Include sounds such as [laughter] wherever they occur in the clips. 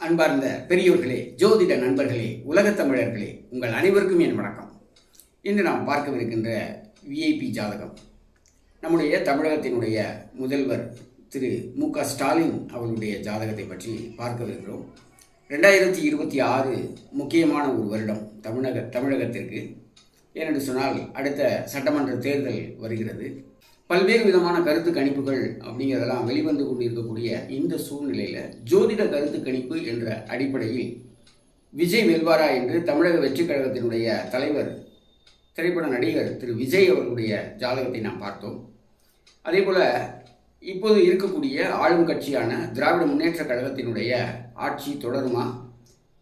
அன்பார்ந்த பெரியோர்களே ஜோதிட நண்பர்களே உலகத் தமிழர்களே உங்கள் அனைவருக்கும் என் வணக்கம். இன்று நாம் பார்க்கவிருக்கின்ற விஐபி ஜாதகம். நம்முடைய தமிழகத்தினுடைய முதல்வர் திரு மு க ஸ்டாலின் அவர்களுடைய ஜாதகத்தை பற்றி பார்க்கவிருக்கிறோம். ரெண்டாயிரத்தி இருபத்தி ஆறு முக்கியமான ஒரு வருடம் தமிழக தமிழகத்திற்கு. ஏனென்று சொன்னால் அடுத்த சட்டமன்ற தேர்தல் வருகிறது. பல்வேறு விதமான கருத்து கணிப்புகள் அப்படிங்கிறதெல்லாம் வெளிவந்து கொண்டிருக்கக்கூடிய இந்த சூழ்நிலையில் ஜோதிட கருத்து கணிப்பு என்ற அடிப்படையில் விஜய் வெல்வாரா என்று தமிழக வெற்றி கழகத்தினுடைய தலைவர் திரைப்பட நடிகர் திரு விஜய் அவர்களுடைய ஜாதகத்தை நாம் பார்த்தோம். அதே போல் இப்போது இருக்கக்கூடிய ஆளும் கட்சியான திராவிட முன்னேற்ற கழகத்தினுடைய ஆட்சி தொடருமா?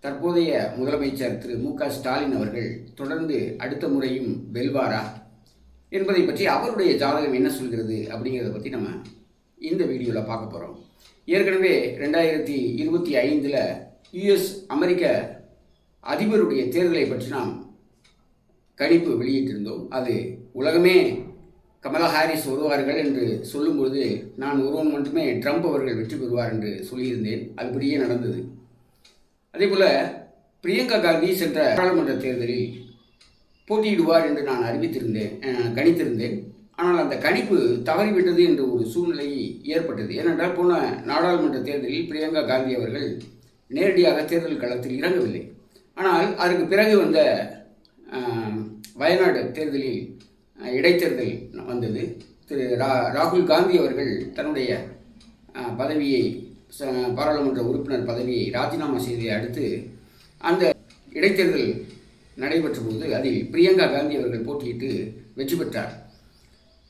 தற்போதைய முதலமைச்சர் திரு மு க ஸ்டாலின் அவர்கள் தொடர்ந்து அடுத்த முறையும் வெல்வாரா? என்பதை பற்றி அவருடைய ஜாதகம் என்ன சொல்கிறது அப்படிங்கிறத பற்றி நம்ம இந்த வீடியோவில் பார்க்க போகிறோம் ஏற்கனவே ரெண்டாயிரத்தி இருபத்தி ஐந்தில் யுஎஸ் அமெரிக்க அதிபருடைய தேர்தலை பற்றி நாம் கணிப்பு வெளியிட்டிருந்தோம். அது உலகமே கமலா ஹாரிஸ் வருவார்கள் என்று சொல்லும்பொழுது நான் ஒருவன் மட்டுமே ட்ரம்ப் அவர்கள் வெற்றி பெறுவார் என்று சொல்லியிருந்தேன். அதுபடியே நடந்தது. அதேபோல் பிரியங்கா காந்தி சென்ற பாராளுமன்ற தேர்தலில் போட்டியிடுவார் என்று நான் அறிவித்திருந்தேன் கணித்திருந்தேன். ஆனால் அந்த கணிப்பு தவறிவிட்டது என்ற ஒரு சூழ்நிலை ஏற்பட்டது. ஏனென்றால் போன நாடாளுமன்ற தேர்தலில் பிரியங்கா காந்தி அவர்கள் நேரடியாக தேர்தல் களத்தில் இறங்கவில்லை. ஆனால் அதற்கு பிறகு வந்த வயநாடு தேர்தலில் இடைத்தேர்தல் வந்தது. திரு ரா ராகுல் காந்தி அவர்கள் தன்னுடைய பதவியை ச- பாராளுமன்ற உறுப்பினர் பதவியை ராஜினாமா செய்ததை அடுத்து அந்த இடைத்தேர்தல் நடைபெற்ற போது அதில் பிரியங்கா காந்தி அவர்கள் போட்டியிட்டு வெற்றி பெற்றார்.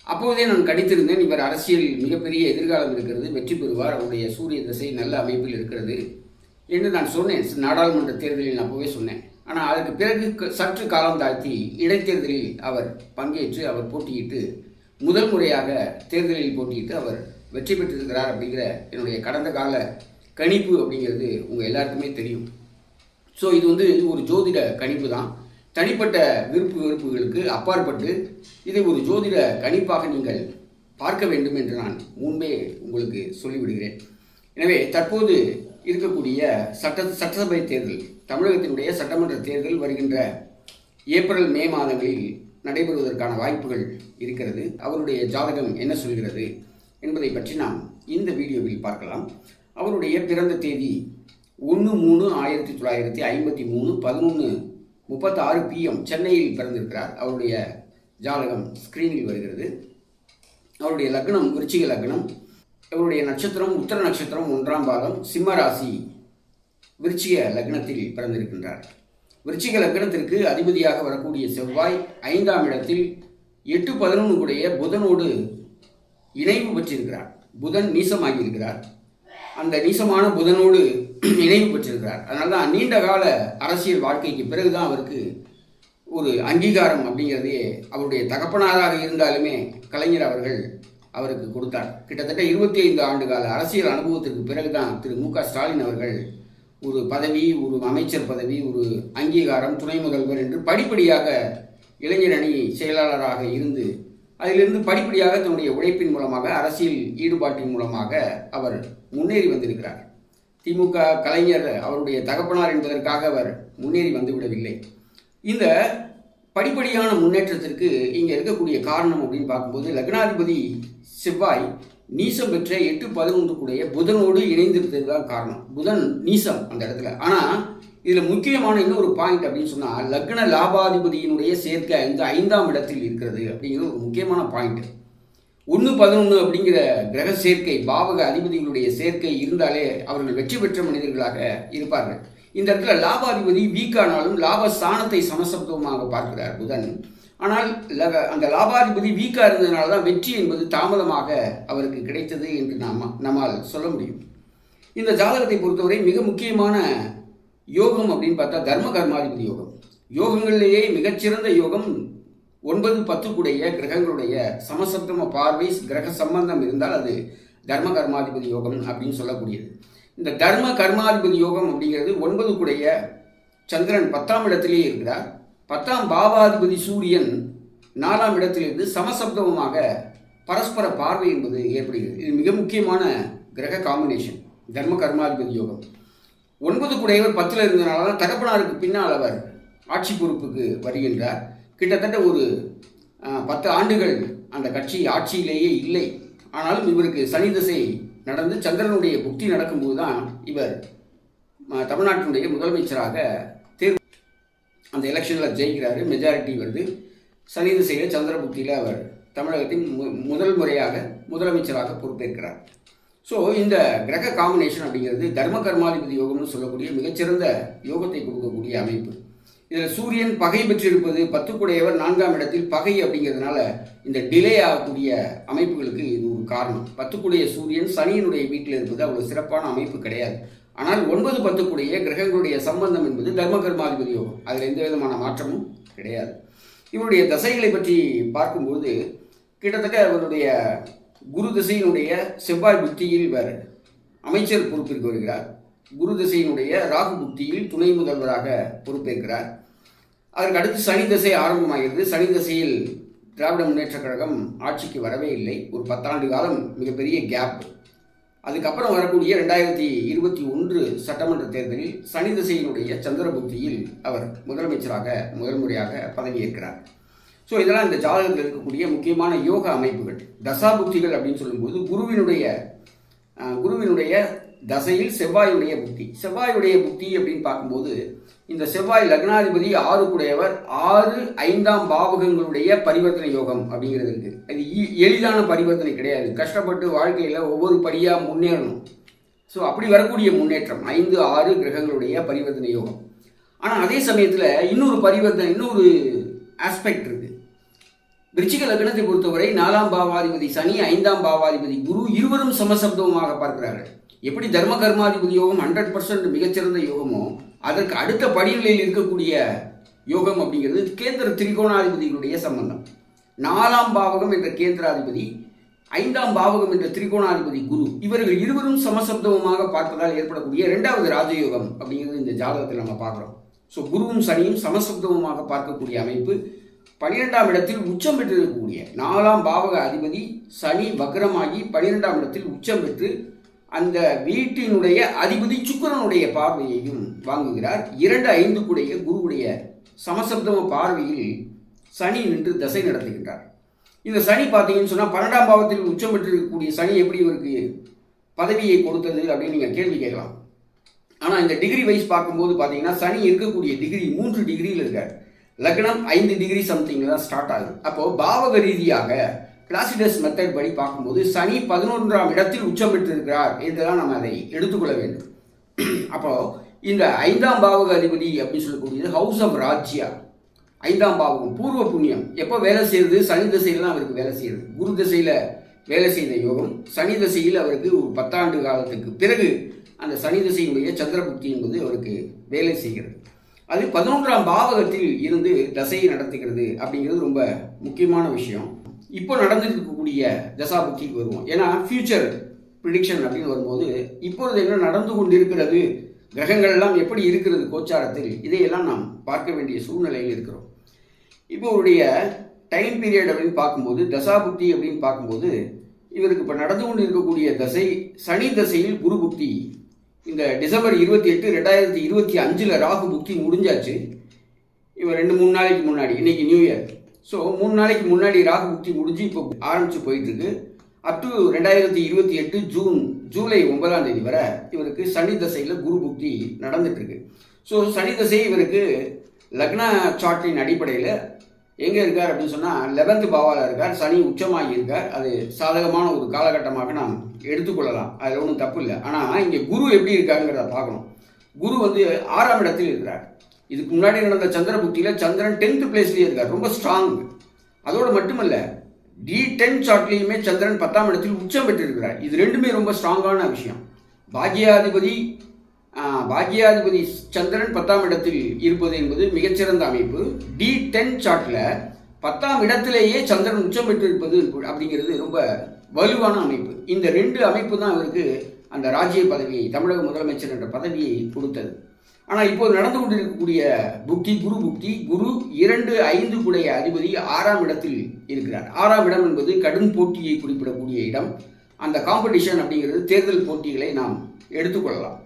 அப்போதே நான் கணித்திருந்தேன் இவர் அரசியல் மிகப்பெரிய எதிர்காலம் இருக்கிறது வெற்றி பெறுவார் அவருடைய சூரிய திசை நல்ல அமைப்பில் இருக்கிறது என்று நான் சொன்னேன். நாடாளுமன்ற தேர்தலில் நான் அப்போவே சொன்னேன். ஆனால் அதற்கு பிறகு க- சற்று காலம் தாழ்த்தி இடைத்தேர்தலில் அவர் பங்கேற்று அவர் போட்டியிட்டு முதல் முறையாக தேர்தலில் போட்டியிட்டு அவர் வெற்றி பெற்றிருக்கிறார் அப்படிங்கிற என்னுடைய கடந்த கால கணிப்பு அப்படிங்கிறது உங்கள் எல்லாருக்குமே தெரியும். ஸோ இது வந்து ஒரு ஜோதிட கணிப்பு தான். தனிப்பட்ட விருப்பு வெறுப்புகளுக்கு அப்பாற்பட்டு இதை ஒரு ஜோதிட கணிப்பாக நீங்கள் பார்க்க வேண்டும் என்று நான் முன்பே உங்களுக்கு சொல்லிவிடுகிறேன். எனவே தற்போது இருக்கக்கூடிய சட்ட சட்டசபை தேர்தல் தமிழகத்தினுடைய சட்டமன்ற தேர்தல் வருகின்ற ஏப்ரல் மே மாதங்களில் நடைபெறுவதற்கான வாய்ப்புகள் இருக்கிறது. அவருடைய ஜாதகம் என்ன சொல்கிறது என்பதை பற்றி நாம் இந்த வீடியோவில் பார்க்கலாம். அவருடைய பிறந்த தேதி ஒன்று மூணு ஆயிரத்தி தொள்ளாயிரத்தி ஐம்பத்தி மூணு பதினொன்று முப்பத்தாறு பிஎம் சென்னையில் பிறந்திருக்கிறார். அவருடைய ஜாதகம் ஸ்க்ரீனில் வருகிறது. அவருடைய லக்னம் விருச்சிக லக்னம். அவருடைய நட்சத்திரம் உத்தர நட்சத்திரம் ஒன்றாம் பாதம் சிம்மராசி விருச்சிக லக்னத்தில் பிறந்திருக்கின்றார். விருச்சிக லக்னத்திற்கு அதிபதியாக வரக்கூடிய செவ்வாய் ஐந்தாம் இடத்தில் எட்டு பதினொன்று கூடைய புதனோடு இணைவு பெற்றிருக்கிறார். புதன் மீசமாகியிருக்கிறார் அந்த நீசமான புதனோடு [clears throat] இணைவு பெற்றிருக்கிறார். அதனால தான் நீண்ட கால அரசியல் வாழ்க்கைக்கு பிறகுதான் அவருக்கு ஒரு அங்கீகாரம் அப்படிங்கிறதே அவருடைய தகப்பனாராக இருந்தாலுமே கலைஞர் அவர்கள் அவருக்கு கொடுத்தார். கிட்டத்தட்ட இருபத்தி ஐந்து ஆண்டு கால அரசியல் அனுபவத்திற்கு பிறகுதான் திரு மு க ஸ்டாலின் அவர்கள் ஒரு பதவி ஒரு அமைச்சர் பதவி ஒரு அங்கீகாரம் துணை முதல்வர் என்று படிப்படியாக இளைஞர் அணி செயலாளராக இருந்து அதிலிருந்து படிப்படியாக தன்னுடைய உழைப்பின் மூலமாக அரசியல் ஈடுபாட்டின் மூலமாக அவர் முன்னேறி வந்திருக்கிறார். திமுக கலைஞர் அவருடைய தகப்பனார் என்பதற்காக அவர் முன்னேறி வந்துவிடவில்லை. இந்த படிப்படியான முன்னேற்றத்திற்கு இங்கே இருக்கக்கூடிய காரணம் அப்படின்னு பார்க்கும்போது லக்னாதிபதி செவ்வாய் நீசம் பெற்ற எட்டு பதினொன்று கூடிய புதனோடு இணைந்திருந்தது தான் காரணம். புதன் நீசம் அந்த இடத்துல. ஆனால் இதில் முக்கியமான இன்னொரு பாயிண்ட் அப்படின்னு சொன்னால் லக்ன லாபாதிபதியினுடைய சேர்க்கை இந்த ஐந்தாம் இடத்தில் இருக்கிறது அப்படிங்கிறது ஒரு முக்கியமான பாயிண்ட் ஒன்று பதினொன்று அப்படிங்கிற கிரக சேர்க்கை பாவக அதிபதிகளுடைய சேர்க்கை இருந்தாலே அவர்கள் வெற்றி பெற்ற மனிதர்களாக இருப்பார்கள். இந்த இடத்துல லாபாதிபதி வீக்கானாலும் லாப ஸ்தானத்தை சமசப்தமாக பார்க்கிறார் புதன். ஆனால் அந்த லாபாதிபதி வீக்கா இருந்ததுனால தான் வெற்றி என்பது தாமதமாக அவருக்கு கிடைத்தது என்று நாம் நம்மால் சொல்ல முடியும். இந்த ஜாதகத்தை பொறுத்தவரை மிக முக்கியமான யோகம் அப்படின்னு பார்த்தா தர்ம கர்மாதிபதி யோகம். யோகங்களிலேயே மிகச்சிறந்த யோகம் ஒன்பது பத்து கிரகங்களுடைய சமசப்தம பார்வை கிரக சம்பந்தம் இருந்தால் அது தர்ம கர்மாதிபதி யோகம் அப்படின்னு சொல்லக்கூடியது. இந்த தர்ம கர்மாதிபதி யோகம் அப்படிங்கிறது ஒன்பது சந்திரன் பத்தாம் இடத்திலேயே இருக்கிறார். பத்தாம் பாவாதிபதி சூரியன் நாலாம் இடத்திலிருந்து சமசப்தமாக பரஸ்பர பார்வை என்பது ஏற்படுகிறது. இது மிக முக்கியமான கிரக காம்பினேஷன் தர்ம கர்மாதிபதி யோகம். ஒன்பது குடையவர் பத்தில் இருந்தனால தான் தகப்பனாருக்கு பின்னால் அவர் ஆட்சி பொறுப்புக்கு வருகின்றார். கிட்டத்தட்ட ஒரு பத்து ஆண்டுகள் அந்த கட்சி ஆட்சியிலேயே இல்லை. ஆனாலும் இவருக்கு சனி திசை நடந்து சந்திரனுடைய புக்தி நடக்கும்போது தான் இவர் தமிழ்நாட்டினுடைய முதலமைச்சராக தேர்வு அந்த எலெக்ஷனில் ஜெயிக்கிறாரு. மெஜாரிட்டி வருது சனி திசையில் சந்திர புக்தியில் அவர் தமிழகத்தின் மு- முதல் முறையாக முதலமைச்சராக பொறுப்பேற்கிறார். ஸோ இந்த கிரக காம்பினேஷன் அப்படிங்கிறது தர்ம கர்மாதிபதி யோகம்னு சொல்லக்கூடிய மிகச்சிறந்த யோகத்தை கொடுக்கக்கூடிய அமைப்பு. இதில் சூரியன் பகை பெற்றிருப்பது பத்துக்குடையவர் நான்காம் இடத்தில் பகை அப்படிங்கிறதுனால இந்த டிலே ஆகக்கூடிய அமைப்புகளுக்கு இது ஒரு காரணம். பத்துக்குடைய சூரியன் சனியினுடைய வீட்டில் இருப்பது அவ்வளோ சிறப்பான அமைப்பு கிடையாது. ஆனால் ஒன்பது பத்துக்குடைய கிரகங்களுடைய சம்பந்தம் என்பது தர்ம கர்மாதிபதி யோகம். அதில் எந்த விதமான மாற்றமும் கிடையாது. இவருடைய தசைகளை பற்றி பார்க்கும்போது கிட்டத்தட்ட அவருடைய குரு திசையினுடைய செவ்வாய் புத்தியில் இவர் அமைச்சர் பொறுப்பிற்கு வருகிறார். குரு திசையினுடைய ராகு புத்தியில் துணை முதல்வராக பொறுப்பேற்கிறார். அதற்கு அடுத்து சனி திசை ஆரம்பமாகிறது. சனி திசையில் திராவிட முன்னேற்றக் கழகம் ஆட்சிக்கு வரவே இல்லை. ஒரு பத்தாண்டு காலம் மிகப்பெரிய கேப் அதுக்கப்புறம் வரக்கூடிய ரெண்டாயிரத்தி இருபத்தி ஒன்று சட்டமன்ற தேர்தலில் சனி திசையினுடைய சந்திர புத்தியில் அவர் முதலமைச்சராக முதல் முறையாக பதவியேற்கிறார். ஸோ இதெல்லாம் இந்த ஜாதகத்தில் இருக்கக்கூடிய முக்கியமான யோக அமைப்புகள். தசாபுக்திகள் அப்படின்னு சொல்லும்போது குருவினுடைய குருவினுடைய தசையில் செவ்வாயுடைய புக்தி செவ்வாயுடைய புக்தி அப்படின்னு பார்க்கும்போது இந்த செவ்வாய் லக்னாதிபதி ஆறு குடையவர் ஆறு ஐந்தாம் பாவகங்களுடைய பரிவர்த்தனை யோகம் அப்படிங்கிறது இருக்கு. அது எளிதான பரிவர்த்தனை கிடையாது. கஷ்டப்பட்டு வாழ்க்கையில் ஒவ்வொரு படியாக முன்னேறணும். ஸோ அப்படி வரக்கூடிய முன்னேற்றம் ஐந்து ஆறு கிரகங்களுடைய பரிவர்த்தனை யோகம். ஆனால் அதே சமயத்தில் இன்னொரு பரிவர்த்தனை இன்னொரு ஆஸ்பெக்ட் இருக்கு. விருச்சிக லக்னத்தை பொறுத்தவரை நாலாம் பாவாதிபதி சனி ஐந்தாம் பாவாதிபதி குரு இருவரும் சமசப்தமாக பார்க்கிறார்கள். எப்படி தர்ம கர்மாதிபதி யோகம் ஹண்ட்ரட் பர்சன்ட் மிகச்சிறந்த யோகமோ அதற்கு அடுத்த படிநிலையில் இருக்கக்கூடிய யோகம் அப்படிங்கிறது கேந்திர திரிகோணாதிபதிகளுடைய சம்பந்தம். நாலாம் பாவகம் என்ற கேந்திராதிபதி ஐந்தாம் பாவகம் என்ற திரிகோணாதிபதி குரு இவர்கள் இருவரும் சமசப்தமாக பார்ப்பதால் ஏற்படக்கூடிய இரண்டாவது ராஜயோகம் அப்படிங்கிறது இந்த ஜாதகத்தில் நம்ம பார்க்குறோம். ஸோ குருவும் சனியும் சமசப்தமாக பார்க்கக்கூடிய அமைப்பு பனிரெண்டாம் இடத்தில் உச்சம் பெற்றிருக்கக்கூடிய நாலாம் பாவக அதிபதி சனி வக்ரமாகி பனிரெண்டாம் இடத்தில் உச்சம் பெற்று அந்த வீட்டினுடைய அதிபதி சுக்கரனுடைய பார்வையையும் வாங்குகிறார். இரண்டு ஐந்து கூடைய குருவுடைய சமசப்தம பார்வையில் சனி நின்று தசை நடத்துகின்றார். இந்த சனி பார்த்தீங்கன்னு சொன்னால் பன்னெண்டாம் பாவத்தில் உச்சம் பெற்றிருக்கக்கூடிய சனி எப்படி இவருக்கு பதவியை கொடுத்தது அப்படின்னு நீங்கள் கேள்வி கேட்கலாம். ஆனால் இந்த டிகிரி வைஸ் பார்க்கும்போது பார்த்தீங்கன்னா சனி இருக்கக்கூடிய டிகிரி மூன்று டிகிரியில் இருக்கார். லக்னம் ஐந்து டிகிரி சம்திங்கில் தான் ஸ்டார்ட் ஆகுது. அப்போது பாவக ரீதியாக கிளாசிடஸ் மெத்தட் படி பார்க்கும்போது சனி பதினொன்றாம் இடத்தில் உச்சம் பெற்றிருக்கிறார் என்றுதான் நம்ம அதை எடுத்துக்கொள்ள வேண்டும். [clears throat] அப்போ இந்த ஐந்தாம் பாவக அதிபதி அப்படின்னு சொல்லக்கூடியது ஹவுஸ் ஆஃப் ராஜ்யா. ஐந்தாம் பாவகம் பூர்வ புண்ணியம். எப்போ வேலை செய்கிறது சனி திசையில் தான் அவருக்கு வேலை செய்கிறது குரு திசையில் வேலை செய்த யோகம். சனி திசையில் அவருக்கு ஒரு பத்தாண்டு காலத்துக்கு பிறகு அந்த சனி திசையினுடைய சந்திரபுக்தி என்பது அவருக்கு வேலை செய்கிறது. அது பதினொன்றாம் பாவகத்தில் இருந்து தசையை நடத்துகிறது அப்படிங்கிறது ரொம்ப முக்கியமான விஷயம். இப்போ நடந்துட்டு இருக்கக்கூடிய தசாபுக்திக்கு வருவோம். ஏன்னா ஃபியூச்சர் ப்ரிடிக்ஷன் அப்படின்னு வரும்போது இப்பொழுது என்ன நடந்து கொண்டிருக்கிறது கிரகங்கள் எல்லாம் எப்படி இருக்கிறது கோச்சாரத்தில் இதையெல்லாம் நாம் பார்க்க வேண்டிய சூழ்நிலையில் இருக்கிறோம். இப்போ உடைய டைம் பீரியட் அப்படின்னு பார்க்கும்போது தசாபுக்தி அப்படின்னு பார்க்கும்போது இவருக்கு இப்போ நடந்து கொண்டு இருக்கக்கூடிய தசை சனி தசையில் குரு புக்தி இந்த டிசம்பர் இருபத்தி எட்டு ரெண்டாயிரத்தி இருபத்தி அஞ்சில் ராகு புக்தி முடிஞ்சாச்சு. இவர் ரெண்டு மூணு நாளைக்கு முன்னாடி இன்னைக்கு நியூ இயர். ஸோ மூணு நாளைக்கு முன்னாடி ராகு புக்தி முடிஞ்சு இப்போ ஆரம்பிச்சு போயிட்டு இருக்கு அப் டு ரெண்டாயிரத்தி இருபத்தி எட்டு ஜூன் ஜூலை ஒன்பதாம் தேதி வரை இவருக்கு சனி தசையில் குரு புக்தி நடந்துட்டு இருக்கு ஸோ சனி தசை இவருக்கு லக்ன சார்ட்டின் அடிப்படையில் எங்கே இருக்கார் அப்படின்னு சொன்னால் லெவன்த் பாவாவில் இருக்கார் சனி உச்சமாகி இருக்கார். அது சாதகமான ஒரு காலகட்டமாக நாம் எடுத்துக்கொள்ளலாம். அதில் ஒன்றும் தப்பு இல்லை. ஆனால் இங்கே குரு எப்படி இருக்காருங்கிறத பார்க்கணும். குரு வந்து ஆறாம் இடத்தில் இருக்கிறார். இதுக்கு முன்னாடி நடந்த சந்திர புக்தியில் சந்திரன் டென்த்து பிளேஸ்லேயே இருக்கார். ரொம்ப ஸ்ட்ராங் அதோடு மட்டுமல்ல டி டென் சார்ட்லேயுமே சந்திரன் பத்தாம் இடத்தில் உச்சம் பெற்றிருக்கிறார். இது ரெண்டுமே ரொம்ப ஸ்ட்ராங்கான விஷயம். பாக்யாதிபதி பாக்யாதிபதி சந்திரன் பத்தாம் இடத்தில் இருப்பது என்பது மிகச்சிறந்த அமைப்பு. டி டென் சார்ட்டில் பத்தாம் இடத்திலேயே சந்திரன் உச்சம் பெற்றிருப்பது அப்படிங்கிறது ரொம்ப வலுவான அமைப்பு. இந்த ரெண்டு அமைப்பு தான் அவருக்கு அந்த ராஜ்ய பதவியை தமிழக முதலமைச்சர் என்ற பதவியை கொடுத்தது. ஆனால் இப்போது நடந்து கொண்டிருக்கக்கூடிய புக்தி குரு புக்தி குரு இரண்டு ஐந்து கூடைய அதிபதி ஆறாம் இடத்தில் இருக்கிறார். ஆறாம் இடம் என்பது கடும் போட்டியை குறிப்பிடக்கூடிய இடம். அந்த காம்படிஷன் அப்படிங்கிறது தேர்தல் போட்டிகளை நாம் எடுத்துக்கொள்ளலாம்.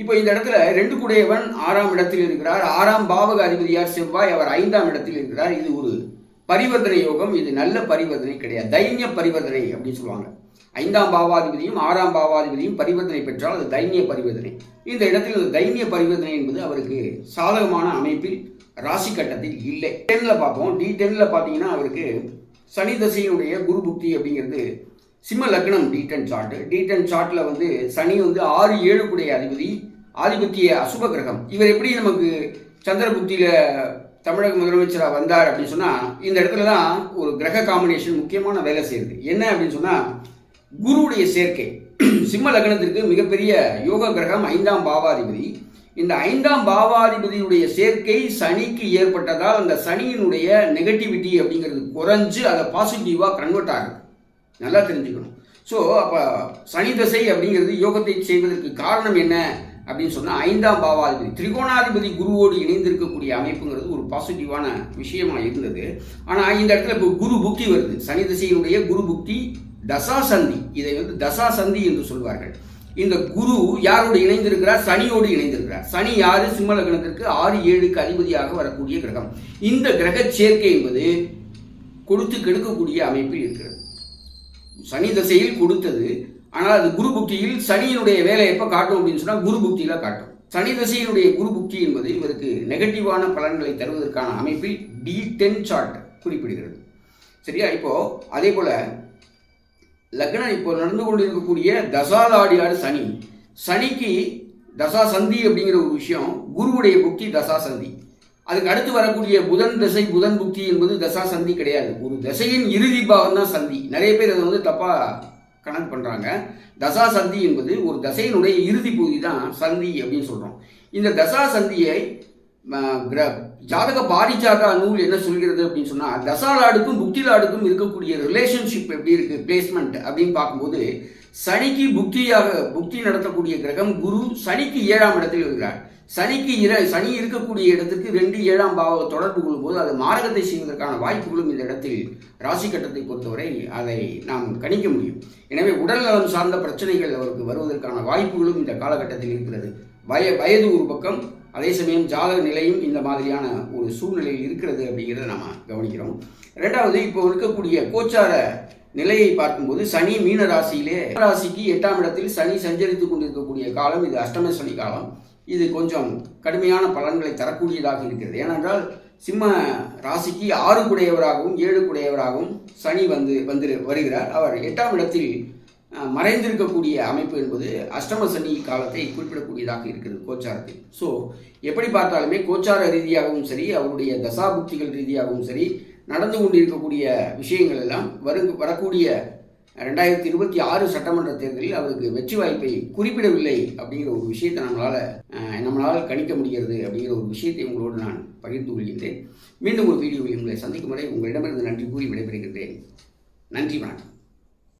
இப்போ இந்த இடத்துல ரெண்டு குடையவன் ஆறாம் இடத்தில் இருக்கிறார். ஆறாம் பாவக அதிபதியார் செவ்வாய் அவர் ஐந்தாம் இடத்தில் இருக்கிறார். இது ஒரு பரிவர்த்தனை யோகம். இது நல்ல பரிவர்த்தனை கிடையாது. தைன்ய பரிவர்த்தனை அப்படின்னு சொல்லுவாங்க. ஐந்தாம் பாவாதிபதியும் ஆறாம் பாவாதிபதியும் பரிவர்த்தனை பெற்றால் அது தைன்ய பரிவர்த்தனை. இந்த இடத்தில் இந்த தைன்ய பரிவர்த்தனை என்பது அவருக்கு சாதகமான அமைப்பில் ராசி கட்டத்தில் இல்லை. டென்ல பார்ப்போம். டி டென்ல பார்த்தீங்கன்னா அவருக்கு சனி தசையினுடைய குரு புக்தி அப்படிங்கிறது சிம்ம லக்னம் D ten chart D ten வந்து சனி வந்து ஆறு ஏழு கூடிய அதிபதி ஆதிபத்திய அசுப கிரகம். இவர் எப்படி நமக்கு சந்திரபுத்தியில் தமிழக முதலமைச்சராக வந்தார் அப்படின்னு சொன்னால் இந்த இடத்துல தான் ஒரு கிரக காம்பினேஷன் முக்கியமான வேலை செய்யுது. என்ன அப்படின்னு சொன்னால் குருவுடைய சேர்க்கை. சிம்ம லக்னத்திற்கு மிகப்பெரிய யோக கிரகம் ஐந்தாம் பாவாதிபதி. இந்த ஐந்தாம் பாவாதிபதியுடைய சேர்க்கை சனிக்கு ஏற்பட்டதால் அந்த சனியினுடைய நெகட்டிவிட்டி அப்படிங்கிறது குறைஞ்சு அதை பாசிட்டிவாக கன்வெர்ட் ஆகுது. நல்லா தெரிஞ்சுக்கணும். ஸோ அப்போ சனி தசை அப்படிங்கிறது யோகத்தை செய்வதற்கு காரணம் என்ன அப்படின்னு சொன்னால் ஐந்தாம் பாவாதிபதி திரிகோணாதிபதி குருவோடு இணைந்திருக்கக்கூடிய அமைப்புங்கிறது ஒரு பாசிட்டிவான விஷயமா இருந்தது. ஆனால் இந்த இடத்துல இப்போ குரு புக்தி வருது. சனி திசையினுடைய குரு புக்தி தசா சந்தி. இதை வந்து தசா சந்தி என்று சொல்வார்கள். இந்த குரு யாரோடு இணைந்திருக்கிறார்? சனியோடு இணைந்திருக்கிறார். சனி யாரு? சிம்ம லக்னத்திற்கு ஆறு ஏழுக்கு அதிபதியாக வரக்கூடிய கிரகம். இந்த கிரக சேர்க்கை என்பது கொடுத்து கெடுக்கக்கூடிய அமைப்பில் இருக்கிறது. சனி தசையில் கொடுத்தது. ஆனால் அது குரு புக்தியில் சனியினுடைய வேலை எப்போ காட்டும் அப்படின்னு சொன்னால் குரு புக்தியில் காட்டும். சனி தசையினுடைய குரு புக்தி என்பது இவருக்கு நெகட்டிவான பலன்களை தருவதற்கான அமைப்பில் டி டென் சார்ட் குறிப்பிடுகிறது. சரியா? இப்போ அதே போல லக்னம் இப்போ நடந்து கொண்டிருக்கக்கூடிய தசாதாடியார் சனி. சனிக்கு தசா சந்தி அப்படிங்கிற ஒரு விஷயம் குருவுடைய புக்தி தசா சந்தி அதுக்கு அடுத்து வரக்கூடிய புதன் தசை புதன் புக்தி என்பது தசா சந்தி கிடையாது. ஒரு தசையின் இறுதி பாகம் தான் சந்தி. நிறைய பேர் அதை வந்து தப்பாக கணக்கு பண்ணுறாங்க தசா சந்தி என்பது ஒரு தசையினுடைய இறுதி பகுதி தான் சந்தி அப்படின்னு சொல்கிறோம் இந்த தசா சந்தியை ஜாதக பாரிஜாதா நூல் என்ன சொல்கிறது அப்படின்னு சொன்னால் தசாலாடுக்கும் புக்திலாடுக்கும் இருக்கக்கூடிய ரிலேஷன்ஷிப் எப்படி இருக்குது பிளேஸ்மெண்ட் அப்படின்னு பார்க்கும்போது சனிக்கு புக்தியாக புக்தி நடத்தக்கூடிய கிரகம் குரு சனிக்கு ஏழாம் இடத்தில் இருக்கிறார். சனிக்கு இர சனி இருக்கக்கூடிய இடத்துக்கு ரெண்டு ஏழாம் பாவ தொடர்பு கொள்ளும்போது அது மாரகத்தை செய்வதற்கான வாய்ப்புகளும் இந்த இடத்தில் ராசி கட்டத்தை பொறுத்தவரை அதை நாம் கணிக்க முடியும். எனவே உடல் நலம் சார்ந்த பிரச்சனைகள் அவருக்கு வருவதற்கான வாய்ப்புகளும் இந்த காலகட்டத்தில் இருக்கிறது. வய வயது ஒரு பக்கம் அதே சமயம் ஜாதக நிலையும் இந்த மாதிரியான ஒரு சூழ்நிலையில் இருக்கிறது அப்படிங்கிறத நம்ம கவனிக்கிறோம். ரெண்டாவது இப்போ இருக்கக்கூடிய கோச்சார நிலையை பார்க்கும்போது சனி மீன ராசியிலே ராசிக்கு எட்டாம் இடத்தில் சனி சஞ்சரித்து கொண்டிருக்கக்கூடிய காலம் இது அஷ்டம சனி காலம். இது கொஞ்சம் கடுமையான பலன்களை தரக்கூடியதாக இருக்கிறது. ஏனென்றால் சிம்ம ராசிக்கு ஆறு குடையவராகவும் ஏழு குடையவராகவும் சனி வந்து வந்து வருகிறார். அவர் எட்டாம் இடத்தில் மறைந்திருக்கக்கூடிய அமைப்பு என்பது அஷ்டம சனி காலத்தை குறிப்பிடக்கூடியதாக இருக்கிறது கோச்சாரத்தில். ஸோ எப்படி பார்த்தாலுமே கோச்சார ரீதியாகவும் சரி அவருடைய தசாபுக்திகள் ரீதியாகவும் சரி நடந்து கொண்டிருக்கக்கூடிய விஷயங்கள் எல்லாம் வரு வரக்கூடிய ரெண்டாயிரத்தி இருபத்தி ஆறு சட்டமன்ற தேர்தலில் அவருக்கு வெற்றி வாய்ப்பை குறிப்பிடவில்லை அப்படிங்கிற ஒரு விஷயத்தை நம்மளால் நம்மளால் கணிக்க முடிகிறது அப்படிங்கிற ஒரு விஷயத்தை உங்களோடு நான் பகிர்ந்து கொள்கின்றேன். மீண்டும் ஒரு வீடியோவில் உங்களை சந்திக்கும் வரை உங்களிடமிருந்து நன்றி கூறி விடைபெறுகின்றேன். நன்றி வணக்கம்.